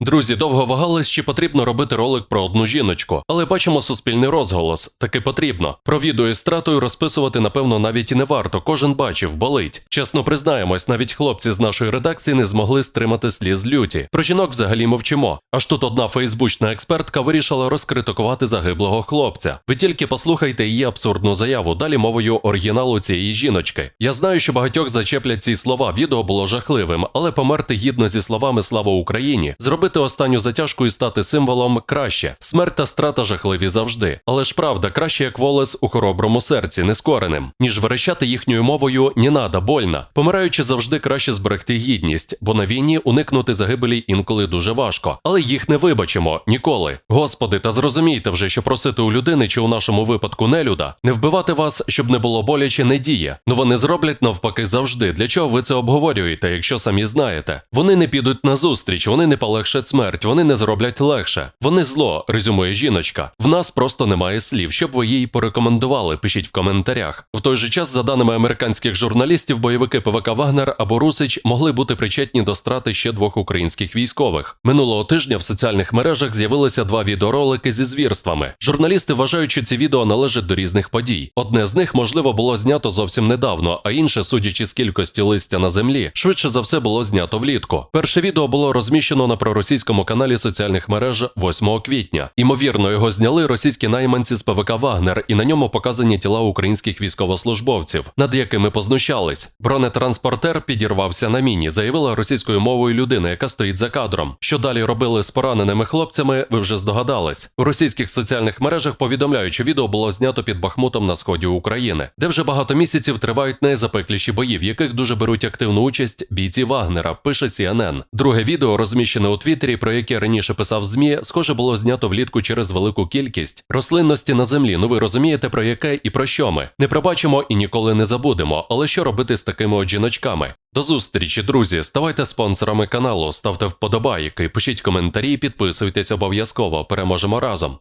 Друзі, довго вагались, чи потрібно робити ролик про одну жіночку, але бачимо суспільний розголос. Таки потрібно. Про відео із стратою розписувати, напевно, навіть і не варто. Кожен бачив, болить. Чесно признаємось, навіть хлопці з нашої редакції не змогли стримати сліз люті. Про жінок взагалі мовчимо. Аж тут одна фейсбучна експертка вирішила розкритикувати загиблого хлопця. Ви тільки послухайте її абсурдну заяву. Далі мовою оригіналу цієї жіночки. Я знаю, що багатьох зачеплять ці слова. Відео було жахливим, але померти гідно зі словами Слава Україні, зробити останню затяжку і стати символом краще. Смерть та страта жахливі завжди. Але ж правда, краще як волес у хороброму серці, нескореним, ніж верещати їхньою мовою ні нада, больна. Помираючи завжди краще зберегти гідність, бо на війні уникнути загибелі інколи дуже важко. Але їх не вибачимо ніколи. Господи, та зрозумійте вже, що просити у людини чи у нашому випадку нелюда, не вбивати вас, щоб не було боляче, не діє. Ну вони зроблять навпаки завжди. Для чого ви це обговорюєте, якщо самі знаєте? Вони не підуть на зустріч, вони не полегшать смерть, вони не зроблять легше. Вони зло, резюмує жіночка. В нас просто немає слів, щоб ви їй порекомендували. Пишіть в коментарях. В той же час, за даними американських журналістів, бойовики ПВК Вагнер або Русич могли бути причетні до страти ще двох українських військових. Минулого тижня в соціальних мережах з'явилися два відеоролики зі звірствами. Журналісти вважають, що ці відео належать до різних подій. Одне з них, можливо, було знято зовсім недавно, а інше, судячи з кількості листя на землі, швидше за все було знято влітку. Перше відео було розміщено на проросійському каналі соціальних мереж 8 квітня. Імовірно, його зняли російські найманці з ПВК Вагнер, і на ньому показані тіла українських військовослужбовців, над якими познущались. Бронетранспортер підірвався на міні, заявила російською мовою людина, яка стоїть за кадром. Що далі робили з пораненими хлопцями, ви вже здогадались. У російських соціальних мережах повідомляють, що відео було знято під Бахмутом на сході України, де вже багато місяців тривають найзапекліші бої, в яких дуже беруть активну участь бійці Вагнера. Пише CNN. Друге відео розміщене у Твіттері, про яке раніше писав ЗМІ, схоже було знято влітку через велику кількість рослинності на землі. Ну ви розумієте про яке і про що ми не пробачимо і ніколи не забудемо. Але що робити з такими от жіночками? До зустрічі, друзі. Ставайте спонсорами каналу, ставте вподобайки, пишіть коментарі, підписуйтесь обов'язково. Переможемо разом.